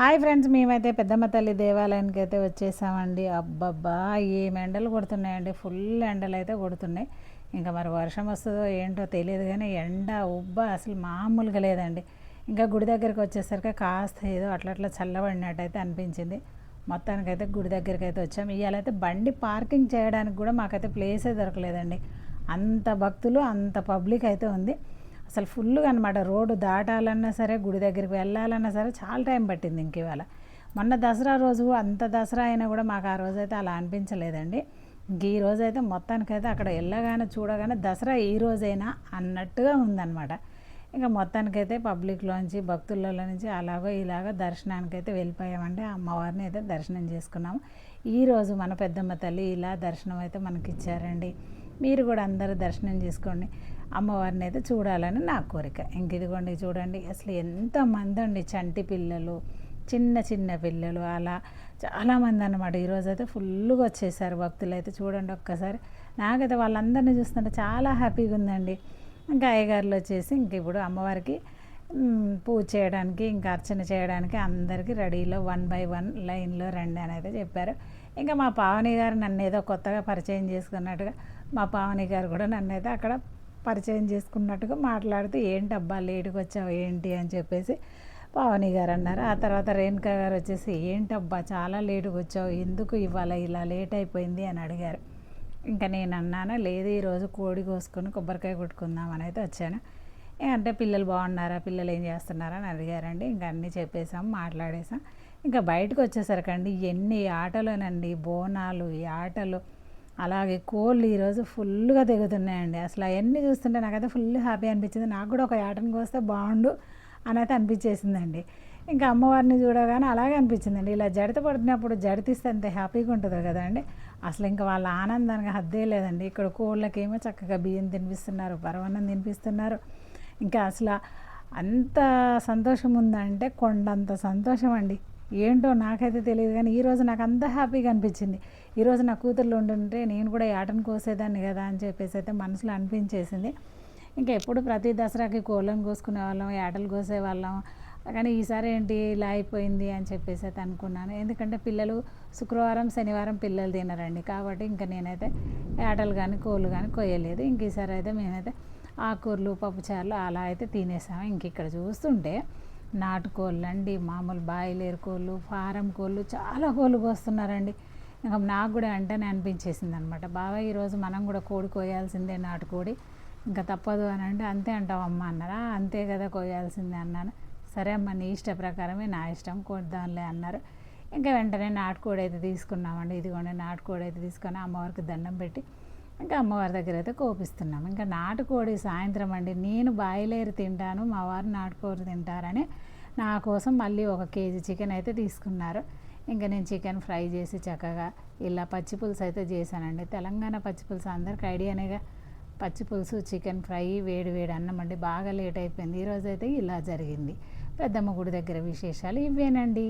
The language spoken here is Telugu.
హాయ్ ఫ్రెండ్స్ మేమైతే పెద్దమ్మ తల్లి దేవాలయానికి అయితే వచ్చేసామండి. అబ్బబ్బా ఏం ఎండలు కొడుతున్నాయండి. ఫుల్ ఎండలు అయితే కొడుతున్నాయి. ఇంకా మరి వర్షం వస్తుందో ఏంటో తెలియదు కానీ ఎండ ఉబ్బ అసలు మామూలుగా లేదండి. ఇంకా గుడి దగ్గరికి వచ్చేసరికి కాస్త ఏదో అట్లా అట్లా చల్లబడినట్టయితే అనిపించింది. మొత్తానికైతే గుడి దగ్గరికి అయితే వచ్చాము ఇవాళైతే బండి పార్కింగ్ చేయడానికి కూడా మాకైతే ప్లేసే దొరకలేదండి. అంత భక్తులు అంత పబ్లిక్ అయితే ఉంది. అసలు ఫుల్గా అనమాట రోడ్డు దాటాలన్నా సరే గుడి దగ్గరికి వెళ్ళాలన్నా సరే చాలా టైం పట్టింది ఇంక ఇవాళ. మొన్న దసరా రోజు అంత దసరా అయినా కూడా మాకు ఆ రోజు అయితే అలా అనిపించలేదండి. ఇంక ఈ రోజు అయితే మొత్తానికైతే అక్కడ వెళ్ళగానే చూడగానే దసరా ఈ రోజైనా అన్నట్టుగా ఉందన్నమాట. ఇంకా మొత్తానికైతే పబ్లిక్లోంచి భక్తులలో నుంచి అలాగో ఇలాగో దర్శనానికైతే వెళ్ళిపోయామండి. అమ్మవారిని అయితే దర్శనం చేసుకున్నాము. ఈరోజు మన పెద్దమ్మ తల్లి ఇలా దర్శనం అయితే మనకి ఇచ్చారండి మీరు కూడా అందరూ దర్శనం చేసుకోండి. అమ్మవారిని అయితే చూడాలని నా కోరిక. ఇంక ఇదిగోండి చూడండి అసలు ఎంతమంది అండి చంటి పిల్లలు చిన్న చిన్న పిల్లలు అలా చాలామంది అనమాట ఈరోజు అయితే ఫుల్గా వచ్చేసారు భక్తులు అయితే చూడండి ఒక్కసారి. నాకైతే వాళ్ళందరినీ చూస్తుంటే చాలా హ్యాపీగా ఉందండి. ఇంకా అయ్యగారులు వచ్చేసి ఇంక ఇప్పుడు అమ్మవారికి పూజ చేయడానికి ఇంకా అర్చన చేయడానికి అందరికీ రెడీలో వన్ బై వన్ లైన్లో రండి అని అయితే చెప్పారు. ఇంకా మా పావని గారు నన్ను ఏదో కొత్తగా పరిచయం చేసుకున్నట్టుగా మా పావని గారు కూడా నన్ను అయితే అక్కడ పరిచయం చేసుకున్నట్టుగా మాట్లాడుతూ ఏంటి అబ్బా లేటుగా వచ్చావు ఏంటి? అని చెప్పేసి పావని గారు అన్నారు. ఆ తర్వాత రేణుకా గారు వచ్చేసి ఏంటబ్బా చాలా లేటుగా వచ్చావు ఎందుకు ఇవాళ ఇలా లేట్ అయిపోయింది అని అడిగారు. ఇంకా నేను అన్నాను లేదు ఈరోజు కోడి కోసుకొని కొబ్బరికాయ కొట్టుకుందామని అయితే వచ్చాను. ఏ అంటే పిల్లలు బాగున్నారా? పిల్లలు ఏం చేస్తున్నారా? అని అడిగారండి. ఇంకా అన్నీ చెప్పేసాం మాట్లాడేసాం. ఇంకా బయటకు వచ్చేసరికండి ఎన్ని ఆటలోనండి బోనాలు ఈ ఆటలు అలాగే కోళ్ళు ఈరోజు ఫుల్గా దిగుతున్నాయండి అసలు అవన్నీ చూస్తుంటే నాకైతే ఫుల్ హ్యాపీ అనిపించింది. నాకు కూడా ఒక ఆటను కోస్తే బాగుండు అని అయితే అనిపించేసిందండి. ఇంకా అమ్మవారిని చూడగానే అలాగే అనిపించిందండి. ఇలా జడిత పడుతున్నప్పుడు జడితిస్తే అంత హ్యాపీగా ఉంటుంది కదండి. అసలు ఇంకా వాళ్ళ ఆనందానికి హద్దే లేదండి. ఇక్కడ కోళ్ళకేమో చక్కగా బియ్యం తినిపిస్తున్నారు పరవన్నం తినిపిస్తున్నారు. ఇంకా అసలు అంత సంతోషం ఉందంటే కొండంత సంతోషం అండి. ఏంటో నాకైతే తెలియదు కానీ ఈరోజు నాకు అంత హ్యాపీగా అనిపించింది. ఈరోజు నా కూతుర్లు ఉండుంటే నేను కూడా ఈ ఆటను కోసేదాన్ని కదా అని చెప్పేసి అయితే మనసులో అనిపించేసింది. ఇంకా ఎప్పుడు ప్రతి దసరాకి కోళ్ళను కోసుకునే వాళ్ళం ఏటలు కోసేవాళ్ళం కానీ ఈసారి ఏంటి ఇలా అయిపోయింది అని చెప్పేసి అయితే అనుకున్నాను. ఎందుకంటే పిల్లలు శుక్రవారం శనివారం పిల్లలు తినరండి కాబట్టి ఇంకా నేనైతే ఏటలు కానీ కోళ్ళు కానీ కొయ్యలేదు. ఇంక ఈసారి అయితే మేమైతే ఆకూరలు పప్పుచారులు అలా అయితే తినేసాము. ఇంక ఇక్కడ చూస్తుంటే నాటుకోళ్ళు అండి మామూలు బాయిలేరు కోళ్ళు ఫారం కోళ్ళు చాలా కోళ్ళు కోస్తున్నారండి. ఇంకా నాకు కూడా అంటేనే అనిపించేసింది అనమాట బాగా ఈరోజు మనం కూడా కోడి కోయాల్సిందే నాటుకోడి. ఇంకా తప్పదు అని అంటే అంతే అంటావు అమ్మ అన్నారా? అంతే కదా కోయాల్సిందే అన్నాను. సరే అమ్మ నీ ఇష్ట ప్రకారమే నా ఇష్టం కొద్దాంలే అన్నారు. ఇంకా వెంటనే నాటుకోడి అయితే తీసుకున్నామండి. ఇదిగోండి నాటుకోడి అయితే తీసుకొని అమ్మవారికి దండం పెట్టి ఇంకా అమ్మవారి దగ్గర అయితే కోపిస్తున్నాం. ఇంకా నాటుకోడి సాయంత్రం అండి. నేను బాయిలేరు తింటాను మా వారు నాటుకోడి తింటారని నా కోసం మళ్ళీ ఒక కేజీ చికెన్ అయితే తీసుకున్నారు. ఇంకా నేను చికెన్ ఫ్రై చేసి చక్కగా ఇలా పచ్చి పులుసు అయితే చేశానండి. తెలంగాణ పచ్చి పులుసు అందరికి ఐడియానేగా పచ్చి పులుసు చికెన్ ఫ్రై వేడి వేడి అన్నం అండి. బాగా లేట్ అయిపోయింది. ఈరోజు అయితే ఇలా జరిగింది. పెద్దమ్మ గుడి దగ్గర విశేషాలు ఇవేనండి